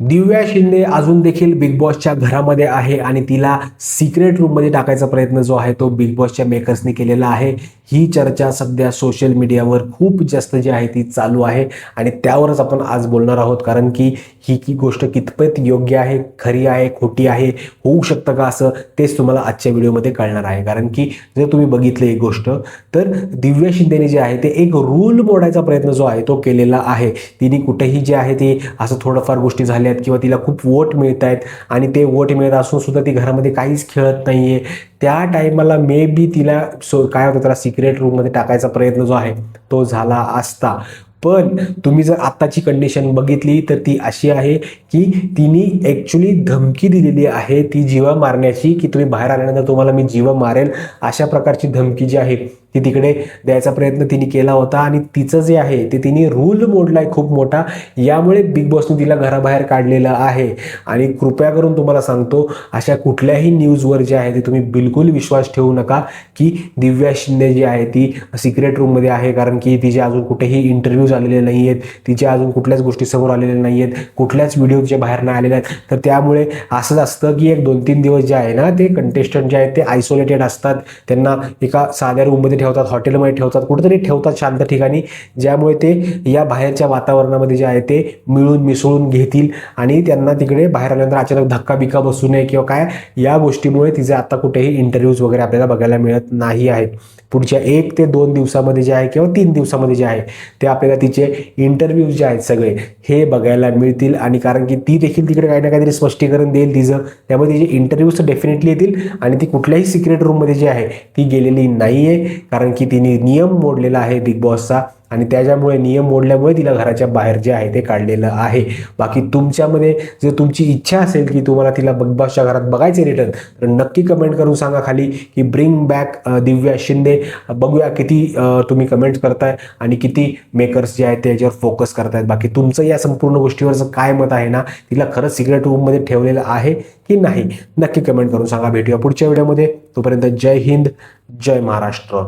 दिव्या शिंदे अजून देखील बिग बॉसच्या घरामध्ये आहे आणि तिला सिक्रेट रूममध्ये टाकायचा प्रयत्न जो आहे तो बिग बॉसच्या मेकर्सनी केलेला आहे. ही चर्चा सध्या सोशल मीडियावर खूप जास्त जी आहे ती चालू आहे आणि त्यावरच आपण आज बोलणार आहोत. कारण की ही की गोष्ट कितपत योग्य आहे खरी आहे खोटी आहे होऊ शकतं का असं तेच तुम्हाला आजच्या व्हिडिओमध्ये कळणार आहे. कारण की जर तुम्ही बघितलं एक गोष्ट तर दिव्या शिंदेने जे आहे ते एक रूल मोडायचा प्रयत्न जो आहे तो केलेला आहे. तिने कुठेही जे आहे ते असं थोडंफार गोष्टी झाल्या आहेत किंवा तिला खूप वोट मिळत आहेत आणि ते वोट मिळत असून सुद्धा ती घरामध्ये काहीच खेळत नाही आहे त्या टायमाला मे बी तिला सो काय होतं त्याला सिक्रेट रूममध्ये टाकायचा प्रयत्न जो आहे तो झाला असता. पण तुम्ही जर आत्ताची कंडिशन बघितली तर ती अशी आहे की तिने ॲक्च्युली धमकी दिलेली आहे ती जीवा मारण्याची की तुम्ही बाहेर आल्यानंतर तुम्हाला मी जीव मारेल अशा प्रकारची धमकी जी आहे ती तिकडे द्यायचा प्रयत्न तिने केला होता आणि तिचं जे आहे ते तिने रूल मोडला आहे खूप मोठा. यामुळे बिग बॉसने तिला घराबाहेर काढलेलं आहे. आणि कृपया करून तुम्हाला सांगतो अशा कुठल्याही न्यूजवर जे आहे ते तुम्ही बिलकुल विश्वास ठेवू नका की दिव्या शिंदे जी आहे ती सिक्रेट रूममध्ये आहे. कारण की तिचे अजून कुठेही इंटरव्ह्यूज आलेले नाही आहेत तिचे अजून कुठल्याच गोष्टी समोर आलेल्या नाही आहेत कुठल्याच व्हिडिओ तिच्या बाहेर नाही आलेल्या आहेत. तर त्यामुळे असंच असतं की एक दोन तीन दिवस जे आहे ना ते कंटेस्टंट जे आहेत ते आयसोलेटेड असतात. त्यांना एका साध्या रूममध्ये ठेवतात हॉटेलमध्ये ठेवतात कुठेतरी ठेवतात शांत ठिकाणी ज्यामुळे ते या बाहेरच्या वातावरणामध्ये जे आहे ते मिळून मिसळून घेतील आणि त्यांना तिकडे बाहेर आल्यानंतर अचानक धक्का बिक्का बसू नये किंवा काय या गोष्टीमुळे तिचे आता कुठेही इंटरव्ह्यूज वगैरे आपल्याला बघायला मिळत नाही आहेत. पुढच्या एक ते दोन दिवसामध्ये जे आहे किंवा तीन दिवसामध्ये जे आहे ते आपल्याला तिचे इंटरव्ह्यूज जे आहेत सगळे हे बघायला मिळतील आणि कारण की ती देखील तिकडे काही ना काहीतरी स्पष्टीकरण देईल तिचं त्यामुळे तिचे इंटरव्ह्यूज डेफिनेटली येतील आणि ती कुठल्याही सिक्रेट रूममध्ये जी आहे ती गेलेली नाही आहे कारण की तिने नियम मोडलेला आहे बिग बॉसचा. आणि त्याच्यामुळे नियम मोडल्यामुळे तिला घराच्या बाहेर जे आहे ते काढलेलं आहे. बाकी तुमच्यामध्ये जर तुमची इच्छा असेल की तुम्हाला तिला बिग बॉसच्या घरात बघायचे रिटर्न तर नक्की कमेंट करून सांगा खाली की ब्रिंग बॅक दिव्या शिंदे. बघूया किती तुम्ही कमेंट करताय आणि किती मेकर्स जे आहेत त्याच्यावर फोकस करतायत. बाकी तुमचं या संपूर्ण गोष्टीवरचं काय मत आहे ना तिला खरंच सिक्रेट रूममध्ये ठेवलेलं आहे की नाही नक्की कमेंट करून सांगा. भेटूया पुढच्या व्हिडिओमध्ये तोपर्यंत जय हिंद जय महाराष्ट्र.